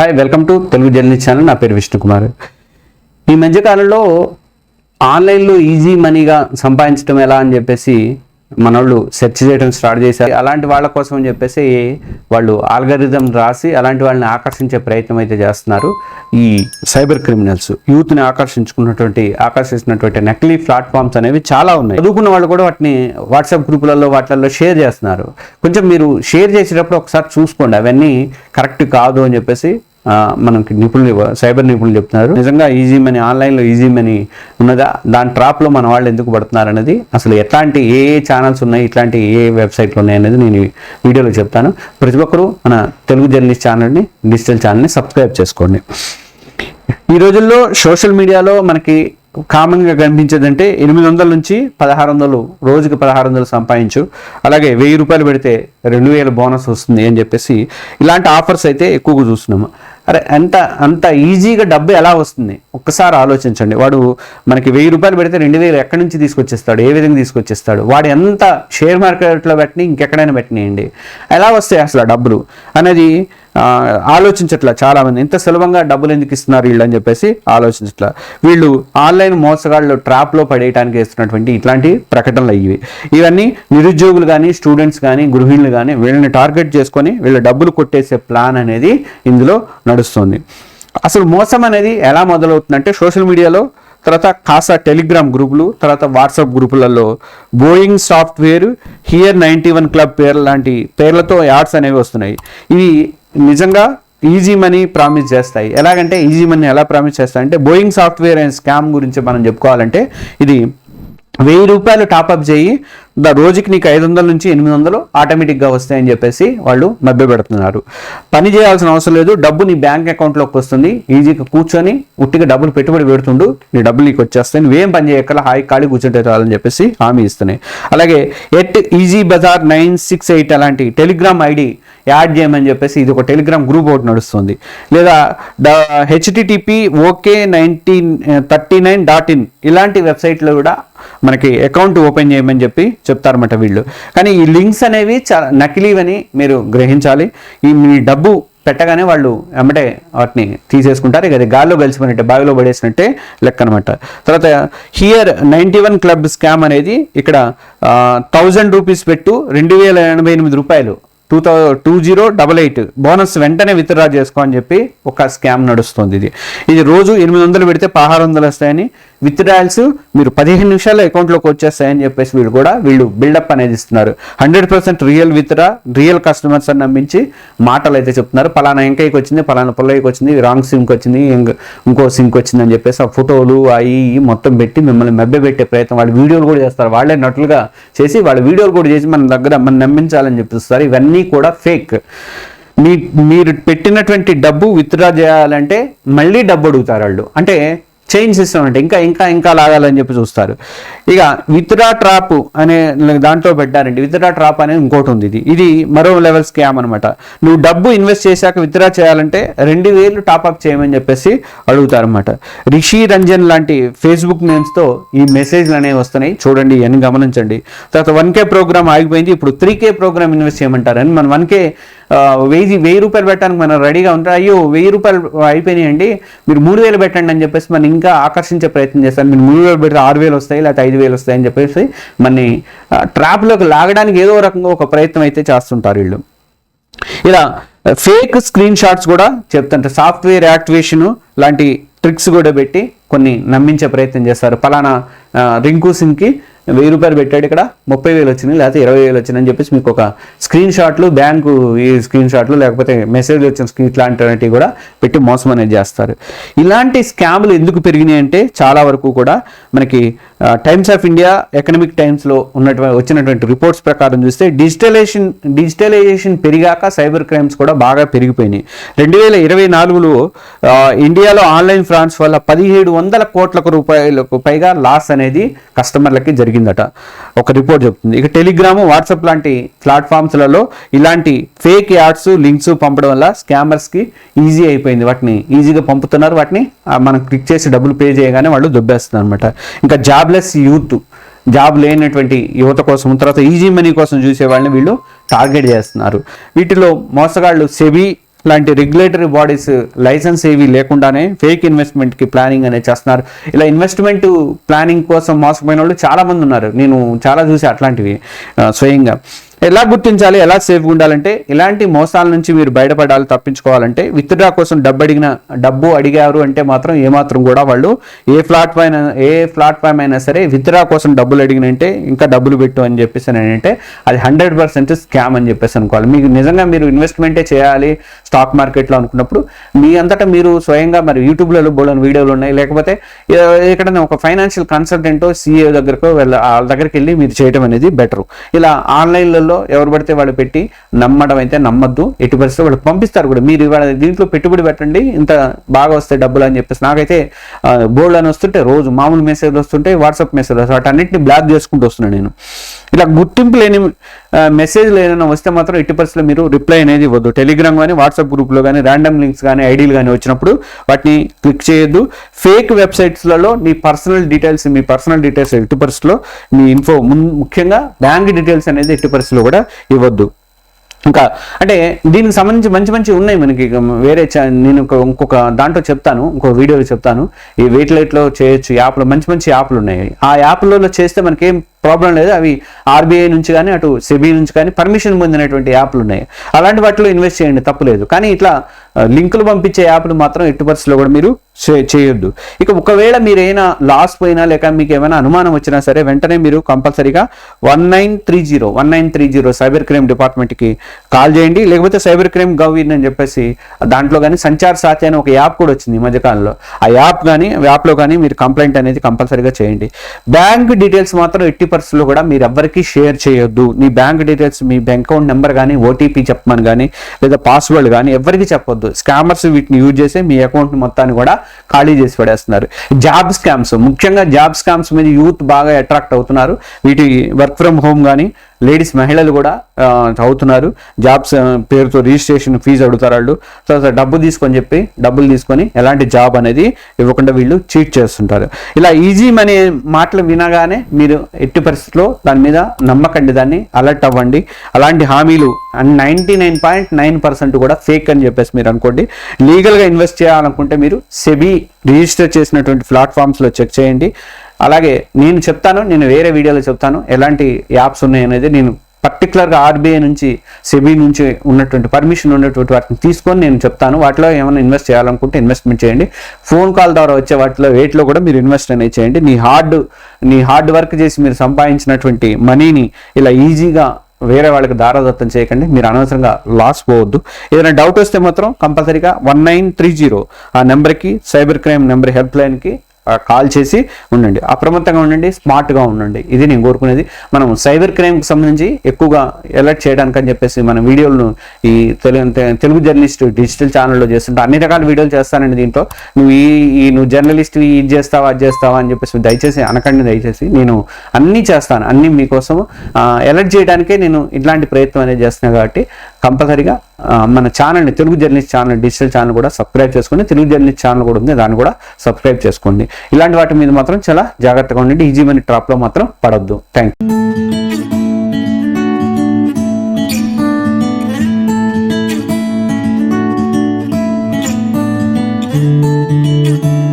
Hi welcome to Telugu journey channel నా పేరు విష్ణుకుమార్. ఈ మధ్యకాలంలో ఆన్లైన్లో ఈజీ మనీగా సంపాదించడం ఎలా అని చెప్పేసి మన వాళ్ళు సెర్చ్ చేయడం స్టార్ట్ చేశారు. అలాంటి వాళ్ళ కోసం అని చెప్పేసి వాళ్ళు ఆల్గరిథం రాసి అలాంటి వాళ్ళని ఆకర్షించే ప్రయత్నం అయితే చేస్తున్నారు. ఈ సైబర్ క్రిమినల్స్ యూత్ని ఆకర్షించుకున్నటువంటి ఆకర్షిస్తున్నటువంటి నకిలీ ప్లాట్ఫామ్స్ అనేవి చాలా ఉన్నాయి. చదువుకున్న వాళ్ళు కూడా వాటిని వాట్సాప్ గ్రూపులలో వాటిల్లో షేర్ చేస్తున్నారు. కొంచెం మీరు షేర్ చేసేటప్పుడు ఒకసారి చూసుకోండి. అవన్నీ కరెక్ట్ కాదు అని చెప్పేసి మనకి నిపుణులు సైబర్ నిపుణులు చెప్తున్నారు. నిజంగా ఈజీ మనీ ఆన్లైన్లో ఈజీ మనీ ఉన్నదా? దాని ట్రాప్లో మన వాళ్ళు ఎందుకు పడుతున్నారు అనేది అసలు ఎట్లాంటి ఏ ఏ ఛానల్స్ ఉన్నాయి ఇట్లాంటి ఏ వెబ్సైట్లు ఉన్నాయి అనేది నేను వీడియోలో చెప్తాను. ప్రతి ఒక్కరూ మన తెలుగు జర్నలిస్ట్ ఛానల్ని డిజిటల్ ఛానల్ని సబ్స్క్రైబ్ చేసుకోండి. ఈ రోజుల్లో సోషల్ మీడియాలో మనకి కామన్గా కనిపించేదంటే ఎనిమిది వందల నుంచి పదహారు వందలు రోజుకి పదహారు వందలు సంపాదించు. అలాగే వెయ్యి రూపాయలు పెడితే రెండు వేల బోనస్ వస్తుంది అని చెప్పేసి ఇలాంటి ఆఫర్స్ అయితే ఎక్కువగా చూస్తున్నాము. అరే అంత అంత ఈజీగా డబ్బు ఎలా వస్తుంది? ఒక్కసారి ఆలోచించండి. వాడు మనకి వెయ్యి రూపాయలు పెడితే రెండు వేలు ఎక్కడి నుంచి తీసుకొచ్చేస్తాడు? ఏ విధంగా తీసుకొచ్చేస్తాడు? వాడు ఎంత షేర్ మార్కెట్లో పెట్టిన ఇంకెక్కడైనా పెట్టినాయండి. ఎలా వస్తాయి అసలు ఆ డబ్బులు? అనేది ఆలోచించట్లా చాలామంది. ఇంత సులభంగా డబ్బులు ఎందుకు ఇస్తున్నారు వీళ్ళు అని చెప్పేసి ఆలోచించట్లా. వీళ్ళు ఆన్లైన్ మోసగాళ్ళు ట్రాప్లో పడేయడానికి వేస్తున్నటువంటి ఇట్లాంటి ప్రకటనలు ఇవి. ఇవన్నీ నిరుద్యోగులు కానీ స్టూడెంట్స్ కానీ గృహిణులు కానీ వీళ్ళని టార్గెట్ చేసుకొని వీళ్ళ డబ్బులు కొట్టేసే ప్లాన్ అనేది ఇందులో నడుస్తుంది. అసలు మోసం అనేది ఎలా మొదలవుతుందంటే సోషల్ మీడియాలో తర్వాత కాసా టెలిగ్రామ్ గ్రూపులు తర్వాత WhatsApp గ్రూపులలో Boeing software here ninety one club పేర్లు లాంటి పేర్లతో యాడ్స్ అనేవి వస్తున్నాయి. ఇవి నిజంగా ఈజీ మనీ ప్రామిస్ చేస్తాయి. ఎలాగంటే ఈజీ మనీ ఎలా ప్రామిస్ చేస్తాయి? అంటే బోయింగ్ సాఫ్ట్వేర్ అండ్ స్కామ్ గురించి మనం చెప్పుకోవాలంటే ఇది వెయ్యి రూపాయలు టాప్అప్ చేయి ద రోజుకి నీకు ఐదు వందల నుంచి ఎనిమిది వందలు ఆటోమేటిక్గా వస్తాయని చెప్పేసి వాళ్ళు మభ్య పెడుతున్నారు పని చేయాల్సిన అవసరం లేదు. డబ్బు నీ బ్యాంక్ అకౌంట్లోకి వస్తుంది. ఈజీగా కూర్చొని ఉట్టిగా డబ్బులు పెట్టుబడి పెడుతుండు. నీ డబ్బులు నీకు వచ్చేస్తాయి. నువ్వేం పని చేయక్కల హాయి ఖాళీ కూర్చుంటే చాలని చెప్పేసి హామీ ఇస్తున్నాయి. అలాగే at easy bazaar nine six eight అలాంటి టెలిగ్రామ్ ఐడి యాడ్ చేయమని చెప్పేసి ఇది ఒక టెలిగ్రామ్ గ్రూప్ ఒకటి నడుస్తుంది. లేదా the HTTP okay nineteen thirty nine dot in ఇలాంటి వెబ్సైట్లో కూడా మనకి అకౌంట్ ఓపెన్ చేయమని చెప్పి చెప్తారన్నమాట వీళ్ళు. కానీ ఈ లింక్స్ అనేవి చాలా నకిలీవని మీరు గ్రహించాలి. ఈ మీ డబ్బు పెట్టగానే వాళ్ళు వెంబటే వాటిని తీసేసుకుంటారు. ఇక అది గాల్లో కలిసిపోయినట్టే బావిలో పడేసినట్టే లెక్క అనమాట తర్వాత here ninety one club scam అనేది ఇక్కడ థౌజండ్ రూపీస్ పెట్టు రెండు వేల ఎనభై ఎనిమిది రూపాయలు. Two thou two zero double eight. Bonus వెంటనే విత్డ్రా చేసుకో అని చెప్పి ఒక స్కామ్ నడుస్తుంది ఇది. ఇది రోజు ఎనిమిది వందలు పెడితే పదహారు వందలు వస్తాయని విత్డ్రాయల్స్ మీరు పదిహేను నిమిషాల్లో అకౌంట్లోకి వచ్చేస్తాయని చెప్పేసి వీళ్ళు కూడా వీళ్ళు బిల్డప్ అనేది ఇస్తున్నారు. Hundred percent real withdraw real customers అని నమ్మించి మాటలు అయితే చెప్తున్నారు. పలానా ఎంకైకి వచ్చింది పలానా పుల్లయ్యకి వచ్చింది రాంగ్ సిమ్కి వచ్చింది ఇంకో సిమ్కి వచ్చింది అని చెప్పేసి ఆ ఫోటోలు అవి ఇవి మొత్తం పెట్టి మిమ్మల్ని మెబ్బె పెట్టే ప్రయత్నం. వాళ్ళు వీడియోలు కూడా చేస్తారు. వాళ్ళే నటులుగా చేసి వాళ్ళ వీడియోలు కూడా చేసి మన దగ్గర మనం నమ్మించాలని చెప్పిస్తారు ఇవన్నీ కూడా ఫేక్. మీ మీరు పెట్టినటువంటి డబ్బు విత్డ్రా చేయాలంటే మళ్ళీ డబ్బు అడుగుతారు వాళ్ళు. అంటే చైన్ సిస్టమ్ అంటే ఇంకా ఇంకా ఇంకా లాగాలని చెప్పి చూస్తారు. ఇక విత్డ్రా ట్రాప్ అనే దాంట్లో పెట్టారండి. విత్డ్రా ట్రాప్ అనేది ఇంకోటి ఉంది ఇది. ఇది మరో లెవెల్ స్కామ్ అనమాట నువ్వు డబ్బు ఇన్వెస్ట్ చేశాక విత్డ్రా చేయాలంటే రెండు వేలు టాప్అప్ చేయమని చెప్పేసి అడుగుతారనమాట రిషి రంజన్ లాంటి ఫేస్బుక్ నేమ్స్తో ఈ మెసేజ్లు అనేవి వస్తున్నాయి. చూడండి ఇవన్నీ గమనించండి. తర్వాత వన్ కే ప్రోగ్రామ్ ఆగిపోయింది. ఇప్పుడు త్రీ కే ప్రోగ్రామ్ ఇన్వెస్ట్ చేయమంటారని మన మనం వన్ కే వెయ్యి వెయ్యి రూపాయలు పెట్టడానికి మనం రెడీగా ఉంటాం అయ్యో వెయ్యి రూపాయలు అయిపోయినాయండి మీరు మూడు వేలు పెట్టండి అని చెప్పేసి మనం ఇంకా ఆకర్షించే ప్రయత్నం చేస్తారు. మీరు మూడు వేలు పెడితే ఆరు వేలు వస్తాయి లేకపోతే ఐదు వేలు వస్తాయి అని చెప్పేసి మన ట్రాప్లోకి లాగడానికి ఏదో రకంగా ఒక ప్రయత్నం అయితే చేస్తుంటారు వీళ్ళు. ఇలా ఫేక్ స్క్రీన్ షాట్స్ కూడా చెప్తుంటారు. సాఫ్ట్వేర్ యాక్టివేషన్ లాంటి ట్రిక్స్ కూడా పెట్టి కొన్ని నమ్మించే ప్రయత్నం చేస్తారు. పలానా రింకు సింగ్కి వెయ్యి రూపాయలు పెట్టాడు ఇక్కడ ముప్పై వేలు వచ్చినాయి లేకపోతే ఇరవై వేలు వచ్చినాయి అని చెప్పేసి మీకు ఒక స్క్రీన్ షాట్లు బ్యాంకు ఈ స్క్రీన్ షాట్లు లేకపోతే మెసేజ్ వచ్చిన స్క్రీన్ ఇట్లాంటివి కూడా పెట్టి మోసం అనేది చేస్తారు. ఇలాంటి స్కామ్లు ఎందుకు పెరిగినాయి అంటే చాలా వరకు కూడా మనకి టైమ్స్ ఆఫ్ ఇండియా ఎకనమిక్ టైమ్స్లో ఉన్నటువంటి వచ్చినటువంటి రిపోర్ట్స్ ప్రకారం చూస్తే డిజిటలైజేషన్ డిజిటలైజేషన్ పెరిగాక సైబర్ క్రైమ్స్ కూడా బాగా పెరిగిపోయినాయి. రెండు వేల ఇరవై నాలుగులో ఇండియాలో ఆన్లైన్ ఫ్రాన్స్ వల్ల పదిహేడు వందల కోట్లకు రూపాయలకు పైగా లాస్ అనేది కస్టమర్లకి జరిగిందట. ఒక రిపోర్ట్ చెప్తుంది. ఇక టెలిగ్రామ్ వాట్సాప్ లాంటి ప్లాట్ఫామ్స్లలో ఇలాంటి ఫేక్ యాడ్స్ లింక్స్ పంపడం వల్ల స్కామర్స్కి ఈజీ అయిపోయింది. వాటిని ఈజీగా పంపుతున్నారు. వాటిని మనం క్లిక్ చేసి డబ్బులు పే చేయగానే వాళ్ళు దొబ్బేస్తున్నారు అనమాట ఇంకా జాబ్లెస్ యూత్ జాబ్ లేనటువంటి యువత కోసం తర్వాత ఈజీ మనీ కోసం చూసే వాళ్ళని వీళ్ళు టార్గెట్ చేస్తున్నారు. వీటిలో మోసగాళ్ళు సెబీ లాంటి రెగ్యులేటరీ బాడీస్ లైసెన్స్ ఏవి లేకుండానే ఫేక్ ఇన్వెస్ట్మెంట్కి ప్లానింగ్ అనేది చేస్తున్నారు. ఇలా ఇన్వెస్ట్మెంట్ ప్లానింగ్ కోసం మోసపోయిన వాళ్ళు చాలామంది ఉన్నారు. నేను చాలా చూసి అట్లాంటివి స్వయంగా. ఎలా గుర్తించాలి ఎలా సేఫ్గా ఉండాలంటే ఇలాంటి మోసాల నుంచి మీరు బయటపడాలి తప్పించుకోవాలంటే విత్డ్రా కోసం డబ్బు అడిగిన డబ్బు అడిగారు అంటే మాత్రం ఏమాత్రం కూడా వాళ్ళు ఏ ప్లాట్ఫామ్ ఏ ప్లాట్ఫామ్ అయినా సరే విత్డ్రా కోసం డబ్బులు అడిగినంటే ఇంకా డబ్బులు పెట్టు అని చెప్పేసి అని అంటే అది హండ్రెడ్ పర్సెంట్ స్కామ్ అని చెప్పేసి అనుకోవాలి. మీకు నిజంగా మీరు ఇన్వెస్ట్మెంటే చేయాలి స్టాక్ మార్కెట్లో అనుకున్నప్పుడు మీ అంతటా మీరు స్వయంగా మరి యూట్యూబ్లలో బోలని వీడియోలు ఉన్నాయి. లేకపోతే ఎక్కడైనా ఒక ఫైనాన్షియల్ కన్సల్టెంట్ సిఏ దగ్గరకు వెళ్ళ వాళ్ళ దగ్గరికి వెళ్ళి మీరు చేయడం అనేది బెటర్ ఇలా ఆన్లైన్లలో ఎవరు పడితే వాళ్ళు పెట్టి నమ్మడం అయితే నమ్మద్దు. ఎట్టి పరిస్థితుల్లో వాళ్ళు పంపిస్తారు కూడా. మీరు ఇవాళ దీంట్లో పెట్టుబడి పెట్టండి ఇంత బాగా వస్తాయి డబ్బులు అని చెప్పేసి. నాకైతే బోర్డు అని వస్తుంటే రోజు మామూలు మెసేజ్ వస్తుంటే వాట్సాప్ మెసేజ్ వస్తాయి వాటన్నిటిని బ్లాక్ చేసుకుంటూ వస్తున్నాను నేను. ఇలా గుర్తింపు లేని మెసేజ్లు ఏదైనా వస్తే మాత్రం ఎట్టి పరిస్థితుల్లో మీరు రిప్లై అనేది ఇవ్వద్దు. టెలిగ్రామ్ కానీ వాట్సాప్ గ్రూప్లో కానీ ర్యాండమ్ లింక్స్ కానీ ఐడీలు కానీ వచ్చినప్పుడు వాటిని క్లిక్ చేయొద్దు. ఫేక్ వెబ్సైట్స్లలో మీ పర్సనల్ డీటెయిల్స్ మీ పర్సనల్ డీటెయిల్స్ ఎట్టి పరిస్థితుల్లో మీ ఇన్ఫో ముఖ్యంగా బ్యాంక్ డీటెయిల్స్ అనేది ఎట్టి పరిస్థితుల్లో కూడా ఇవ్వద్దు. ఇంకా అంటే దీనికి సంబంధించి మంచి మంచి ఉన్నాయి మనకి. వేరే నేను ఒక- ఇంకొక దాంట్లో చెప్తాను ఇంకో వీడియోలో చెప్తాను. ఈ వెయిట్ లైట్లో చేయొచ్చు యాప్లు మంచి మంచి యాప్లు ఉన్నాయి. ఆ యాప్లలో చేస్తే మనకి ఏం ప్రాబ్లం లేదు. అవి ఆర్బీఐ నుంచి కానీ అటు సెబీ నుంచి కానీ పర్మిషన్ పొందినటువంటి యాప్లు ఉన్నాయి. అలాంటి వాటిలో ఇన్వెస్ట్ చేయండి తప్పులేదు కానీ ఇట్లా లింకులు పంపించే యాప్లు మాత్రం ఎట్టు పరిస్థితుల్లో కూడా మీరు చేయొద్దు. ఇక ఒకవేళ మీరు లాస్ పోయినా లేక మీకు ఏమైనా అనుమానం వచ్చినా సరే వెంటనే మీరు కంపల్సరీగా one nine three zero one nine three zero cyber crime డిపార్ట్మెంట్కి కాల్ చేయండి. లేకపోతే సైబర్ క్రైమ్ గవ్ ఇన్ అని చెప్పేసి దాంట్లో కానీ సంచార్ సాథి అనే ఒక యాప్ కూడా వచ్చింది ఈ మధ్యకాలంలో. ఆ యాప్ కానీ యాప్లో కానీ మీరు కంప్లైంట్ అనేది కంపల్సరీగా చేయండి. బ్యాంక్ డీటెయిల్స్ మాత్రం ఎట్టి పరిస్థితుల్లో కూడా మీరు ఎవరికీ షేర్ చేయొద్దు. మీ బ్యాంక్ డీటెయిల్స్ మీ బ్యాంక్ అకౌంట్ నెంబర్ కానీ ఓటీపీ చెప్పమని కానీ లేదా పాస్వర్డ్ కానీ ఎవరికి చెప్పొద్దు. స్కామర్స్ వీటిని యూజ్ చేసి మీ అకౌంట్ మొత్తాన్ని కూడా ఖాళీ చేసి పడేస్తున్నారు. జాబ్ స్కామ్స్ ముఖ్యంగా జాబ్ స్కామ్స్ మీద యూత్ బాగా అట్రాక్ట్ అవుతున్నారు. వీటి వర్క్ ఫ్రమ్ హోమ్ కానీ లేడీస్ మహిళలు కూడా చదువుతున్నారు. జాబ్స్ పేరుతో రిజిస్ట్రేషన్ ఫీజు అడుగుతారు వాళ్ళు. తర్వాత డబ్బు తీసుకొని చెప్పి డబ్బులు తీసుకొని ఎలాంటి జాబ్ అనేది ఇవ్వకుండా వీళ్ళు చీట్ చేస్తుంటారు. ఇలా ఈజీ మనీ మాటలు వినగానే మీరు ఎట్టి పరిస్థితిలో దాని మీద నమ్మకండి దాన్ని అలర్ట్ అవ్వండి. అలాంటి హామీలు and ninety nine point nine percent కూడా ఫేక్ అని చెప్పేసి మీరు అనుకోండి. లీగల్గా ఇన్వెస్ట్ చేయాలనుకుంటే మీరు సెబీ రిజిస్టర్ చేసినటువంటి ప్లాట్ఫామ్స్లో చెక్ చేయండి. అలాగే నేను చెప్తాను నేను వేరే వీడియోలో చెప్తాను ఎలాంటి యాప్స్ ఉన్నాయనేది నేను పర్టికులర్గా ఆర్బీఐ నుంచి సెబీ నుంచి ఉన్నటువంటి పర్మిషన్ ఉన్నటువంటి వాటిని తీసుకొని నేను చెప్తాను. వాటిలో ఏమైనా ఇన్వెస్ట్ చేయాలనుకుంటే ఇన్వెస్ట్మెంట్ చేయండి. ఫోన్ కాల్ ద్వారా వచ్చే వాటిలో వేటిలో కూడా మీరు ఇన్వెస్ట్ అనేది చేయండి. నీ హార్డ్ నీ హార్డ్ వర్క్ చేసి మీరు సంపాదించినటువంటి మనీని ఇలా ఈజీగా వేరే వాళ్ళకి దారాదత్తం చేయకండి. మీరు అనవసరంగా లాస్ పోవద్దు. ఏదైనా డౌట్ వస్తే మాత్రం కంపల్సరీగా వన్ నైన్ త్రీ జీరో ఆ నెంబర్కి సైబర్ క్రైమ్ నెంబర్ హెల్ప్ లైన్కి కాల్ చేసి ఉండండి. అప్రమత్తంగా ఉండండి స్మార్ట్గా ఉండండి. ఇది నేను కోరుకునేది. మనం సైబర్ క్రైమ్కి సంబంధించి ఎక్కువగా ఎలర్ట్ చేయడానికి అని చెప్పేసి మన వీడియోలను ఈ తెలుగు తెలుగు జర్నలిస్ట్ డిజిటల్ ఛానల్లో చేస్తుంటే అన్ని రకాల వీడియోలు చేస్తానండి దీంట్లో. నువ్వు ఈ ఈ నువ్వు జర్నలిస్ట్ ఇది చేస్తావా అది చేస్తావా అని చెప్పేసి దయచేసి అనకండి దయచేసి. నేను అన్నీ చేస్తాను. అన్నీ మీకోసం ఎలర్ట్ చేయడానికే నేను ఇట్లాంటి ప్రయత్నం అనేది చేస్తున్నాను కాబట్టి కంపల్సరీగా మన ఛానల్ని Telugu journalist channel digital channel కూడా సబ్స్క్రైబ్ చేసుకోండి తెలుగు జర్నలిస్ట్ ఛానల్ కూడా ఉంది దాన్ని కూడా సబ్స్క్రైబ్ చేసుకోండి. ఇలాంటి వాటి మీద మాత్రం చాలా జాగ్రత్తగా ఉండండి. ఈజీ మనీ ట్రాప్లో మాత్రం పడద్దు. Thank you